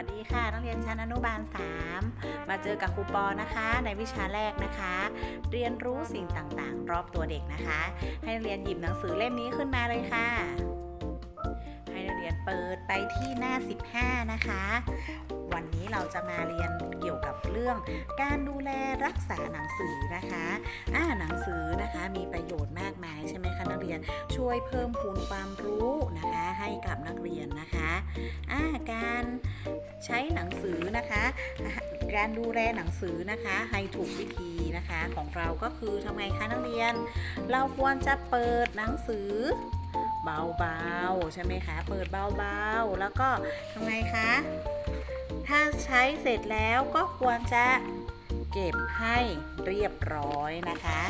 วัสดีค่ะ นักเรียนชั้นอนุบาล 3 มาเจอกับครูปอนะคะ ในวิชาแรกนะคะ เรียนรู้สิ่งต่างๆ รอบตัวเด็กนะคะ ให้นักเรียนหยิบหนังสือเล่มนี้ขึ้นมาเลยค่ะ ให้นักเรียนเปิดไปที่หน้า 15 นะคะ วันนี้เราจะมาเรียนเกี่ยวกับเรื่อง การดูแลรักษาหนังสือนะคะอ่าหนังสือนะคะมีประโยชน์มากมายใช่ไหม รียน ช่วยเพิ่มพูนความรู้นะคะ ให้กับนักเรียนนะคะาการใช้หนังสือนะคะการดูแลหนังสือนะคะให้ถูกวิธีนะคะของเราก็คือทำไงคะนักเรียน เราควรจะเปิดหนังสือเบาๆใช่ไหมคะ เปิดเบาๆ แล้วก็ทำไงคะ ถ้าใช้เสร็จแล้วก็ควรจะเก็บให้ เรียบร้อยนะคะ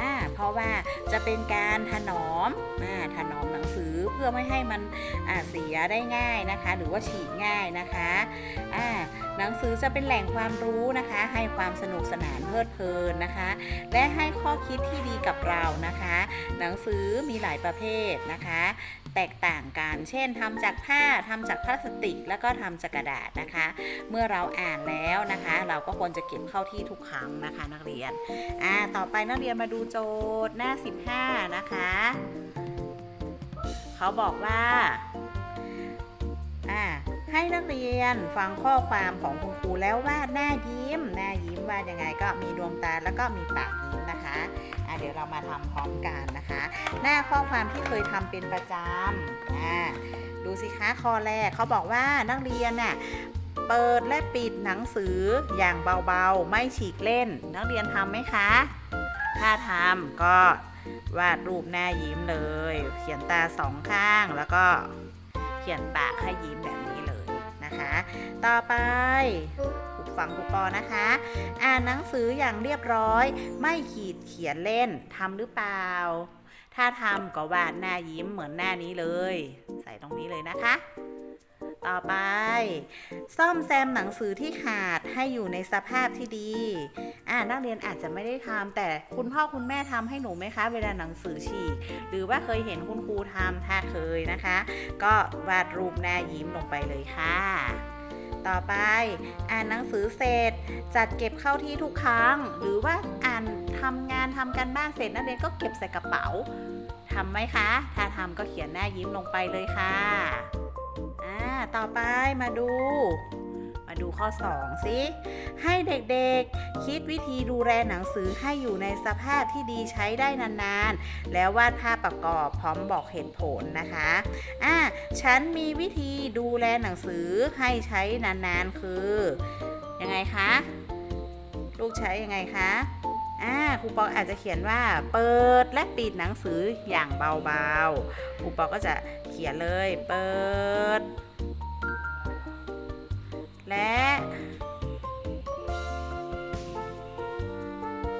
อ่าเพราะว่าจะเป็นการถนอมอ่าถนอมหนังสือเพื่อไม่ให้มันอ่าเสียได้ง่ายนะคะ หรือว่าฉีกง่ายนะคะอ่าหนังสือจะเป็นแหล่งความรู้นะคะ ให้ความสนุกสนานเพลิดเพลินนะคะ และให้ข้อคิดที่ดีกับเรานะคะ หนังสือมีหลายประเภทนะคะ แตกต่างกันเช่นทำจากผ้าทำจากพลาสติก แล้วก็ทำจากกระดาษนะคะ เมื่อเราอ่านแล้วนะคะ เราก็ควรจะเก็บเข้าที่ทุกครั้งนะคะ นักเรียนอ่า ต่อไปนักเรียนมาดูโจทย์หน้า 15 นะคะ เขาบอกว่า อ่า ให้นักเรียนฟังข้อความของคุณครูแล้ววาดหน้ายิ้ม หน้ายิ้มวาดยังไงก็มีดวงตาแล้วก็มีปากยิ้มนะคะอ่าเดี๋ยวเรามาทำพร้อมกันนะคะ หน้าข้อความที่เคยทำเป็นประจำอ่าดูสิคะข้อแรกเขาบอกว่านักเรียนน่ะ เปิดและปิดหนังสืออย่างเบาๆ ไม่ฉีกเล่น นักเรียนทำไหมคะ ถ้าทำก็วาดรูปหน้ายิ้มเลย เขียนตาสองข้างแล้วก็เขียนปากให้ยิ้มแบบนี้เลยนะคะ ต่อไปฟังครูปอนะคะ อ่านหนังสืออย่างเรียบร้อย ไม่ขีดเขียนเล่นทำหรือเปล่า ถ้าทำก็วาดหน้ายิ้มเหมือนหน้านี้เลย ใส่ตรงนี้เลยนะคะ ต่อไป ซ่อมแซมหนังสือที่ขาดให้อยู่ในสภาพที่ดี อ่านักเรียนอาจจะไม่ได้ทำแต่คุณพ่อคุณแม่ทำให้หนูไหมคะ เวลาหนังสือฉีกหรือว่าเคยเห็นคุณครูทำถ้าเคยนะคะ ก็วาดรูปหน้ายิ้มลงไปเลยค่ะต่อไป อ่านหนังสือเสร็จ จัดเก็บเข้าที่ทุกครั้ง หรือว่าอ่านทำงานทำการบ้านเสร็จนักเรียนก็เก็บใส่กระเป๋าทำไหมคะ ถ้าทำก็เขียนหน้ายิ้มลงไปเลยค่ะ ต่อไปมาดู มาดูข้อ 2 สิ ให้เด็กๆคิดวิธีดูแลหนังสือให้อยู่ในสภาพที่ดีใช้ได้นานๆ แล้ววาดภาพประกอบพร้อมบอกเหตุผลนะคะอ่าฉันมีวิธีดูแลหนังสือให้ใช้นานๆ คือยังไงคะ ลูกใช้ยังไงคะอ่าครูปออาจจะเขียนว่าเปิดและปิดหนังสืออย่างเบาๆครูปอก็จะเขียนเลยเปิด และ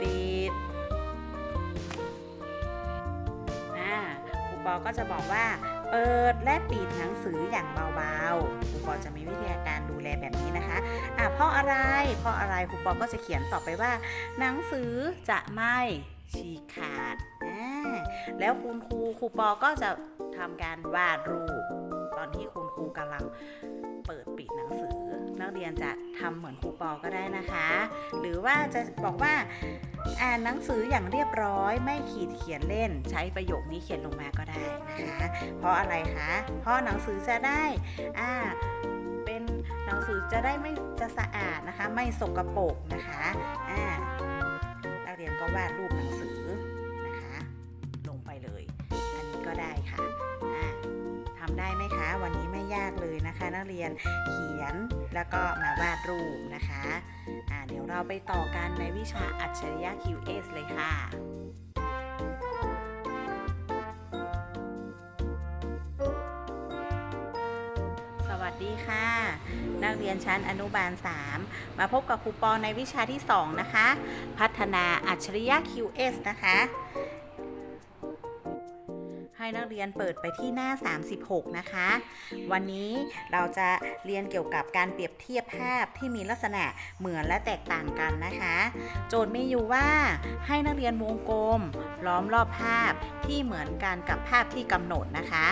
ปิดอ่าครูปอก็จะบอกว่า เปิดและปิดหนังสืออย่างเบาๆครูปอจะมีวิธีการดูแลแบบนี้นะคะอะเพราะอะไร เพราะอะไรครูปอก็จะเขียนต่อไปว่า หนังสือจะไม่ฉีกขาดอ่าแล้วคุณครูครูปอก็จะทำการวาดรูป ตอนที่คุณครูกำลัง เรียนจะทำเหมือนครูปอก็ได้นะคะ หรือว่าจะบอกว่าอ่านหนังสืออย่างเรียบร้อยไม่ขีดเขียนเล่น ใช้ประโยคนี้เขียนลงมาก็ได้นะคะ เพราะอะไรคะ เพราะหนังสือจะได้อ่าเป็นหนังสือจะได้ไม่จะสะอาดนะคะ ไม่สกปรกนะคะอ่านักเรียนก็วาดรูปหนังสือ นักเรียนเขียนแล้วก็มาวาดรูปนะคะอ่าเดี๋ยวเราไปต่อกันในวิชาอัจฉริยะ QS เลยค่ะสวัสดีค่ะ นักเรียนชั้นอนุบาล 3 มาพบกับครูปอในวิชาที่ 2 นะคะ พัฒนาอัจฉริยะ QS นะคะ ให้นักเรียนเปิดไปที่หน้า 36 นะคะ วันนี้เราจะเรียนเกี่ยวกับการเปรียบเทียบภาพที่มีลักษณะเหมือนและแตกต่างกันนะคะ โจทย์มีอยู่ว่าให้นักเรียนวงกลม ล้อมรอบภาพที่เหมือนกันกับภาพที่กำหนดนะคะ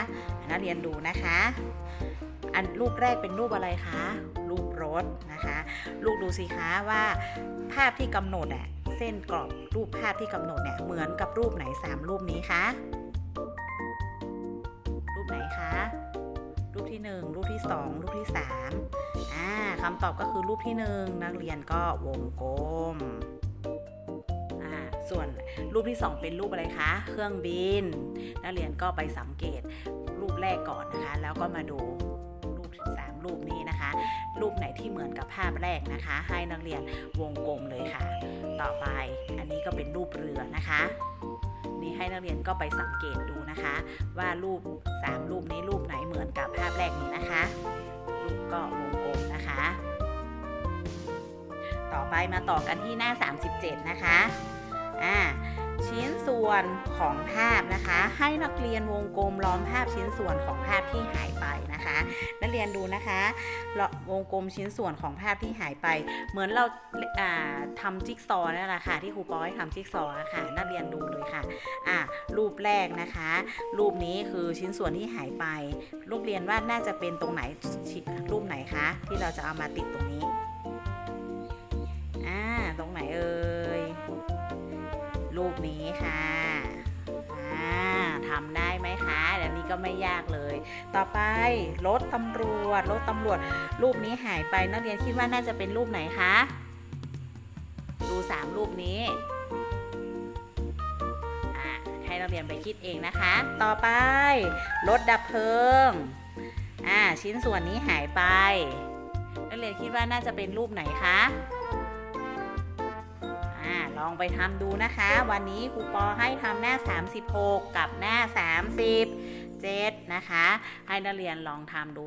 นักเรียนดูนะคะ อันรูปแรกเป็นรูปอะไรคะ รูปรถนะคะ ลูกดูสิคะว่าภาพที่กำหนดอะเส้นกรอบรูปภาพที่กำหนดเนี่ยเหมือนกับรูปไหน 3 รูปนี้คะ ปไหนคะ รูปที่ 1 รูปที่ 2 รูปที่3อ่าคำตอบก็คือรูปที่ 1 นักเรียนก็วงกลมอ่าส่วนรูปที่ 2 เป็นรูปอะไรคะ เครื่องบิน นักเรียนก็ไปสังเกตรูปแรกก่อนนะคะ แล้วก็มาดูรูปสามรูปนี้นะคะ รูปไหนที่เหมือนกับภาพแรกนะคะ ให้นักเรียนวงกลมเลยค่ะ ต่อไปอันนี้ก็เป็นรูปเรือนะคะ นี้ให้นักเรียนก็ไปสังเกตดูนะคะ ว่ารูป 3 รูปนี้รูปไหนเหมือนกับภาพแรกนี้นะคะ รูปก็วงกลมนะคะ ต่อไปมาต่อกันที่หน้า 37 นะคะอ่าชิ้นส่วนของภาพนะคะ ให้นักเรียนวงกลมล้อมภาพชิ้นส่วนของภาพที่หายไปนะ คะ นักเรียนดูนะคะวงกลมชิ้นส่วนของภาพที่หายไป เหมือนเราอ่าทำจิ๊กซอว์นั่นแหละค่ะ ที่ครูปอยทำจิ๊กซอว์ะค่ะนักเรียนดูเลยค่ะอ่ารูปแรกนะคะ รูปนี้คือชิ้นส่วนที่หายไป ลูกเรียนว่าน่าจะเป็นตรงไหนรูปไหนคะ ที่เราจะเอามาติดตรงนี้อ่าตรงไหนเอ่ยรูปนี้ค่ะอ่าทำได้ไหมคะ ก็ไม่ยากเลย ต่อไปรถตำรวจรถตำรวจ รูปนี้หายไปนักเรียนคิดว่าน่าจะเป็นรูปไหนคะ ดูสามรูปนี้อะให้นักเรียนไปคิดเองนะคะ ต่อไปรถดับเพลิงอ่าชิ้นส่วนนี้หายไป นักเรียนคิดว่าน่าจะเป็นรูปไหนคะอ่าลองไปทำดูนะคะ วันนี้ครูปอให้ทำหน้า 36 กับหน้า 7 นะคะ ให้นักเรียนลองทำดู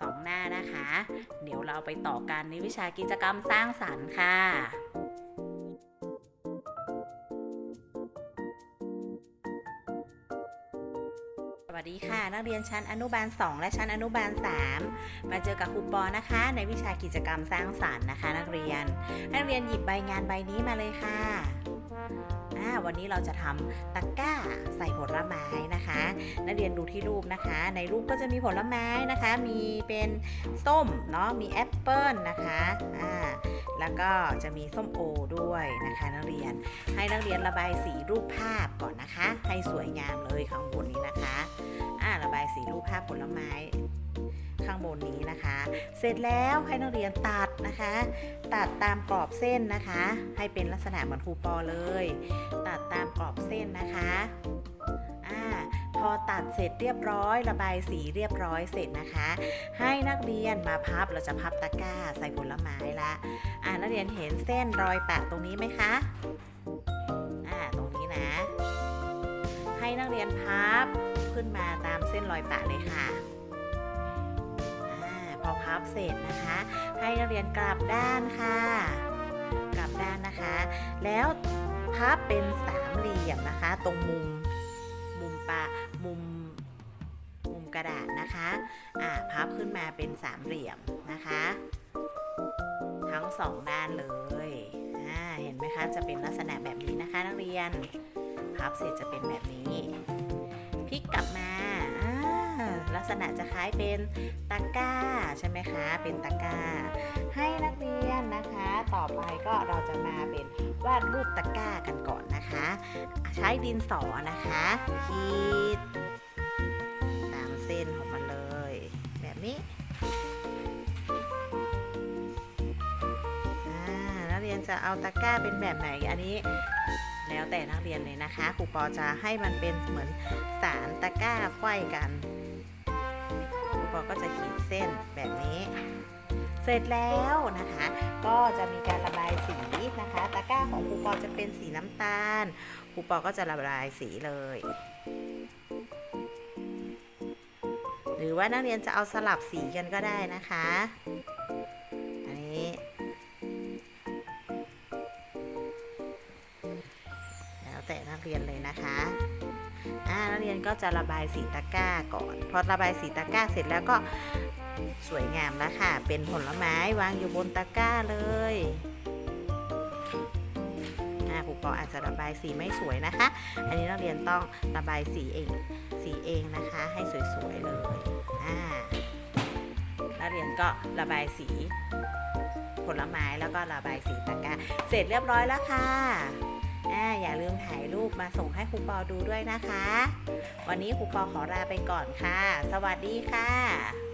สองหน้านะคะ เดี๋ยวเราไปต่อกันในวิชากิจกรรมสร้างสรรค์ค่ะสวัสดีค่ะ นักเรียนชั้นอนุบาล 2 และชั้นอนุบาล 3 มาเจอกับครูปอนะคะ ในวิชากิจกรรมสร้างสรรค์นะคะ นักเรียนนักเรียนหยิบใบงานใบนี้มาเลยค่ะ วันนี้เราจะทำตะกร้าใส่ผลไม้นะคะ นักเรียนดูที่รูปนะคะ ในรูปก็จะมีผลไม้นะคะ มีเป็นส้มเนาะมีแอปเปิลนะคะอ่าแล้วก็จะมีส้มโอด้วยนะคะนักเรียน ให้นักเรียนระบายสีรูปภาพก่อนนะคะ ให้สวยงามเลยข้างบนนี้นะคะอ่าระบายสีรูปภาพผลไม้างบนนี้นะคะ เสร็จแล้วให้นักเรียนตัดนะคะ ตัดตามกรอบเส้นนะคะ ให้เป็นลักษณะเหมือนคูปอเลย ตัดตามกรอบเส้นนะคะอ่าพอตัดเสร็จเรียบร้อย ระบายสีเรียบร้อยเสร็จนะคะ ให้นักเรียนมาพับเราจะพับตะกร้าใส่ผลไม้ละอ่านักเรียนเห็นเส้นรอยปะตรงนี้ไหมคะอ่าตรงนี้นะ ให้นักเรียนพับขึ้นมาตามเส้นรอยปะเลยค่ะ พอพับเสร็จนะคะ ให้นักเรียนกลับด้านค่ะ กลับด้านนะคะ แล้วพับเป็นสามเหลี่ยมนะคะ ตรงมุมมุมปะมุมมุมกระดาษนะคะอ่าพับขึ้นมาเป็นสามเหลี่ยมนะคะ ทั้งสองด้านเลยอ่าเห็นไหมคะจะเป็นลักษณะแบบนี้นะคะ นักเรียน พับเสร็จจะเป็นแบบนี้พลิกกลับมา กษณะจะคล้ายเป็นตะกร้าใช่ไหมคะ เป็นตะกร้า ให้นักเรียนนะคะ ต่อไปก็เราจะมาเป็นวาดรูปตะกร้ากันก่อนนะคะ ใช้ดินสอนะคะขีดตามเส้นของมันเลย แบบนี้นักเรียนจะเอาตะกร้าเป็นแบบไหนอันนี้แล้วแต่นักเรียนเลยนะคะครูปอจะให้มันเป็นเหมือนสารตะกร้าไขว้กัน ก็จะขีดเส้นแบบนี้ เสร็จแล้วนะคะ ก็จะมีการระบายสีนะคะ ตะกร้าของครูปอจะเป็นสีน้ำตาลครูปอก็จะระบายสีเลย หรือว่านักเรียนจะเอาสลับสีกันก็ได้นะคะ อันนี้แล้วแต่นักเรียนเลยนะคะ รียนก็จะระบายสีตะกร้าก่อน พอระบายสีตะกร้าเสร็จแล้วก็สวยงามแล้วค่ะ เป็นผลไม้วางอยู่บนตะกร้าเลยอ่าครูปออาจจะระบายสีไม่สวยนะคะ อันนี้นักเรียนต้องระบายสีเอง สีเองนะคะ ให้สวยๆเลยอ่านักเรียนก็ระบายสีผลไม้แล้วก็ระบายสีตะกร้า เสร็จเรียบร้อยแล้วค่ะ อ่าอย่าลืมถ่ายรูปมาส่งให้ครูปอดูด้วยนะคะ วันนี้ครูปอขอลาไปก่อนค่ะ สวัสดีค่ะ